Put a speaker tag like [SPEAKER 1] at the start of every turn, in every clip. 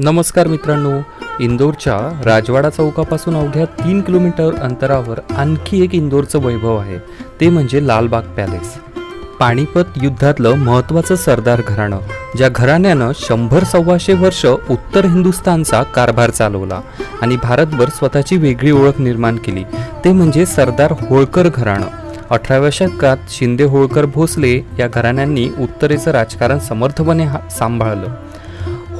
[SPEAKER 1] नमस्कार मित्रांनो इंदोरच्या राजवाडा चौकापासून अवघ्या तीन किलोमीटर अंतरावर आणखी एक इंदोरचं वैभव आहे ते म्हणजे लालबाग पॅलेस. पाणीपत युद्धातलं महत्त्वाचं सरदार घराणं ज्या घराण्यानं शंभर सव्वाशे वर्ष उत्तर हिंदुस्थानचा कारभार चालवला आणि भारतभर स्वतःची वेगळी ओळख निर्माण केली ते म्हणजे सरदार होळकर घराणं. अठराव्या शतकात शिंदे होळकर भोसले या घराण्यांनी उत्तरेचं राजकारण समर्थपणे हा- सांभाळलं.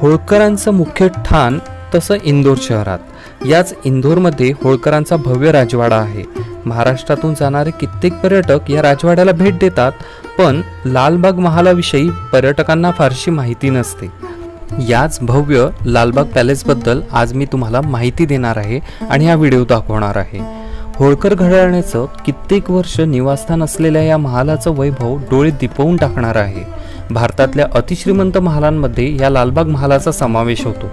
[SPEAKER 1] होळकरांचं मुख्य ठाण तसं इंदोर शहरात. याच इंदोरमध्ये होळकरांचा भव्य राजवाडा आहे. महाराष्ट्रातून जाणारे कित्येक पर्यटक या राजवाड्याला भेट देतात पण लालबाग महालाविषयी पर्यटकांना फारशी माहिती नसते. याच भव्य लालबाग पॅलेसबद्दल आज मी तुम्हाला माहिती देणार आहे आणि हा व्हिडिओ दाखवणार आहे. होळकर घराण्याचं कित्येक वर्ष निवासस्थान असलेल्या या महालाचं वैभव डोळे दिपवून टाकणार आहे. भारतातल्या अतिश्रीमंत महालांमध्ये या लालबाग महालाचा समावेश होतो.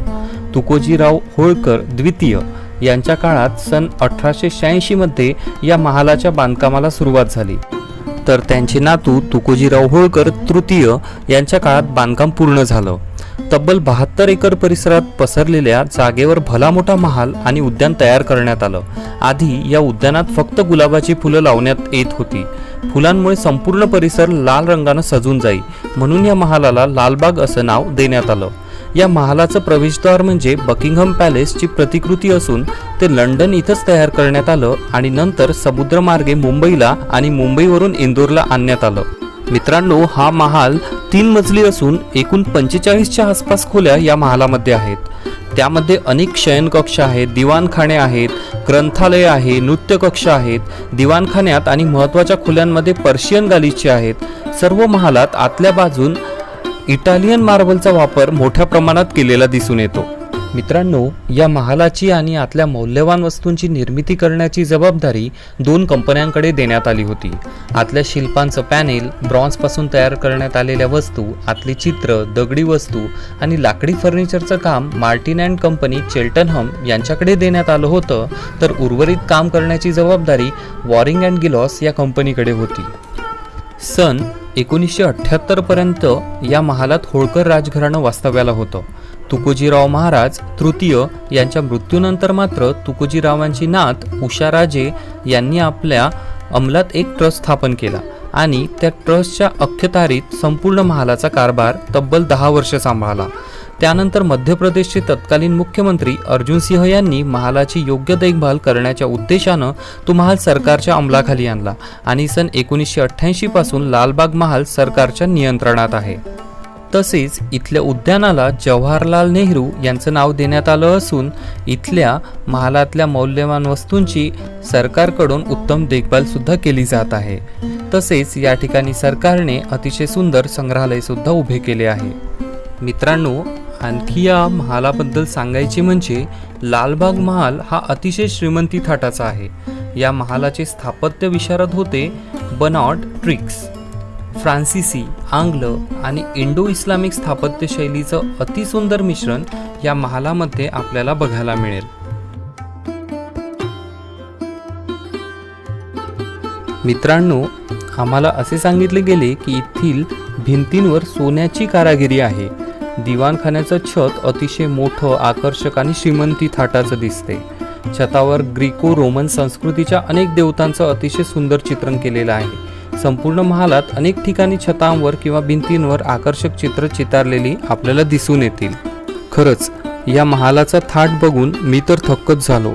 [SPEAKER 1] तुकोजीराव होळकर द्वितीय यांच्या काळात सन अठराशे शहाऐंशीमध्ये या महालाच्या बांधकामाला सुरुवात झाली. तर त्यांचे नातू तुकोजीराव होळकर तृतीय यांच्या काळात बांधकाम पूर्ण झालं. तब्बल बहात्तर एकर परिसरात पसरलेल्या जागेवर भला मोठा महाल आणि उद्यान तयार करण्यात आलं. आधी या उद्यानात फक्त गुलाबाची फुलं लावण्यात येत होती. फुलांमुळे संपूर्ण परिसर लाल रंगानं सजून जाई म्हणून या महालाला लालबाग असं नाव देण्यात आलं. या महालाचं प्रवेशद्वार म्हणजे बकिंगहम पॅलेसची प्रतिकृती असून ते लंडन इथंच तयार करण्यात आलं आणि नंतर समुद्रमार्गे मुंबईला आणि मुंबईवरून इंदोरला आणण्यात आलं. मित्रांनो हा महाल तीन मजली असून एकूण पंचेचाळीसच्या आसपास खोल्या या महालामध्ये आहेत. त्यामध्ये अनेक शयनकक्ष आहेत दिवाणखाने आहेत ग्रंथालय आहे नृत्य कक्ष आहेत. दिवाणखान्यात आणि महत्त्वाच्या खोल्यांमध्ये पर्शियन गालीचे आहेत. सर्व महालात आतल्या बाजून इटालियन मार्बलचा वापर मोठ्या प्रमाणात केलेला दिसून येतो. मित्रांनो या महालाची आणि आतल्या मौल्यवान वस्तूंची निर्मिती करण्याची जबाबदारी दोन कंपन्यांकडे देण्यात आली होती. आतल्या शिल्पांचं पॅनेल ब्रॉन्झपासून तयार करण्यात आलेल्या वस्तू आतली चित्र दगडी वस्तू आणि लाकडी फर्निचरचं काम मार्टिन अँड कंपनी चेल्टनहम यांच्याकडे देण्यात आलं होतं तर उर्वरित काम करण्याची जबाबदारी वॉरिंग अँड गिलॉस या कंपनीकडे होती. सन एकोणीसशे अठ्ठ्याहत्तरपर्यंत या महालात होळकर राजघराणं वास्तव्याला होतं. तुकोजीराव महाराज तृतीय यांच्या मृत्यूनंतर मात्र तुकोजीरावांची नात उषाराजे यांनी आपल्या अंमलात एक ट्रस्ट स्थापन केला आणि त्या ट्रस्टच्या अख्यतारीत संपूर्ण महालाचा कारभार तब्बल दहा वर्ष सांभाळला. त्यानंतर मध्य प्रदेशचे तत्कालीन मुख्यमंत्री अर्जुन सिंह यांनी महालाची योग्य देखभाल करण्याच्या उद्देशानं तो महाल सरकारच्या अंमलाखाली आणला आणि सन एकोणीसशे अठ्ठ्याऐंशी पासून लालबाग महाल सरकारच्या नियंत्रणात आहे. तसेच इथल्या उद्यानाला जवाहरलाल नेहरू यांचं नाव देण्यात आलं असून इथल्या महालातल्या मौल्यवान वस्तूंची सरकारकडून उत्तम देखभालसुद्धा केली जात आहे. तसेच या ठिकाणी सरकारने अतिशय सुंदर संग्रहालयसुद्धा उभे केले आहे. मित्रांनो आणखी या महालाबद्दल सांगायचे म्हणजे लालबाग महाल हा अतिशय श्रीमंती थाटाचा आहे. या महालाचे स्थापत्य विशारद होते बनाट ट्रिक्स. फ्रान्सिसी आंग्ल आणि इंडो इस्लामिक स्थापत्य शैलीचं अतिसुंदर मिश्रण या महालामध्ये आपल्याला बघायला मिळेल. मित्रांनो आम्हाला असे सांगितले गेले की येथील भिंतींवर सोन्याची कारागिरी आहे. दिवाणखान्याचं छत अतिशय मोठं आकर्षक आणि श्रीमंती थाटाचं दिसते. छतावर ग्रीको रोमन संस्कृतीच्या अनेक देवतांचं अतिशय सुंदर चित्रण केलेलं आहे. संपूर्ण महालात अनेक ठिकाणी छतांवर किंवा भिंतींवर आकर्षक चित्र चितारलेली आपल्याला दिसून येतील. खरंच या महालाचा थाट बघून मी तर थक्कच झालो.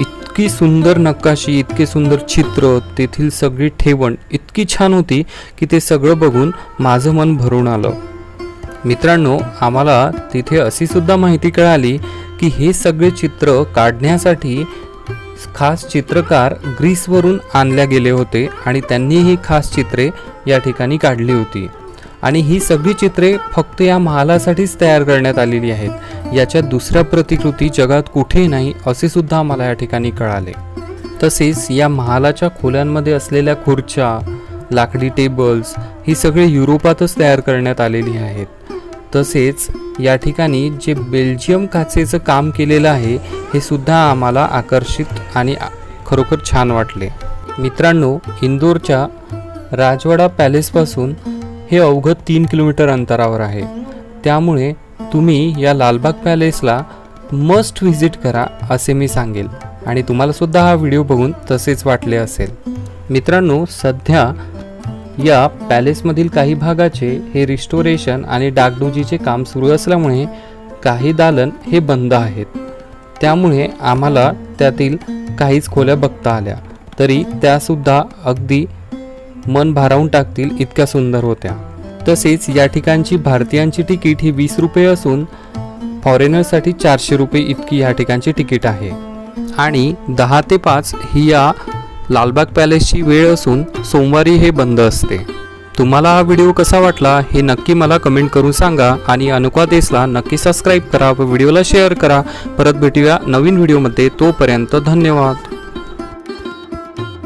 [SPEAKER 1] इतकी सुंदर नकाशी इतके सुंदर चित्र तेथील सगळी ठेवण इतकी छान होती की ते सगळं बघून माझं मन भरून आलं. मित्रांनो आम्हाला तिथे अशी सुद्धा माहिती कळाली की हे सगळे चित्र काढण्यासाठी खास चित्रकार ग्रीसवरून आणल्या गेले होते आणि त्यांनी ही खास चित्रे या ठिकाणी काढली होती. आणि ही सगळी चित्रे फक्त या महालासाठीच तयार करण्यात आलेली आहेत. याच्या दुसऱ्या प्रतिकृती जगात कुठेही नाही असे सुद्धा आम्हाला या ठिकाणी कळाले. तसेच या महालाच्या खोल्यांमध्ये असलेल्या खुर्च्या लाकडी टेबल्स ही सगळी युरोपातच तयार करण्यात आलेली आहेत. तसेच या ठिकाणी जे बेल्जियम काचेचं काम केलेलं आहे हे सुद्धा आम्हाला आकर्षित आणि खरोखर छान वाटले. मित्रांनो इंदोरच्या राजवाडा पॅलेसपासून हे अवघं तीन किलोमीटर अंतरावर आहे. त्यामुळे तुम्ही या लालबाग पॅलेसला मस्ट व्हिजिट करा असे मी सांगेल. आणि तुम्हालासुद्धा हा व्हिडिओ बघून तसेच वाटले असेल. मित्रांनो सध्या या पॅलेसमधील काही भागाचे हे रिस्टोरेशन आणि डागडुजीचे काम सुरू असल्यामुळे काही दालन हे बंद आहेत. त्यामुळे आम्हाला त्यातील काहीच खोल्या बघता आल्या. तरी त्यासुद्धा अगदी मन भारावून टाकतील इतक्या सुंदर होत्या. तसेच या ठिकाणची भारतीयांची तिकीट ही वीस रुपये असून फॉरेनरसाठी चारशे रुपये इतकी या ठिकाणची तिकीट आहे. आणि दहा ते पाच ही या लालबाग पॅलेसची वेळ असून सोमवारी हे बंद असते. तुम्हाला हा व्हिडिओ कसा वाटला हे नक्की मला कमेंट करून सांगा आणि अनुका देसला नक्की सबस्क्राईब करा व व्हिडिओला शेअर करा. परत भेटूया नवीन व्हिडिओमध्ये तोपर्यंत धन्यवाद.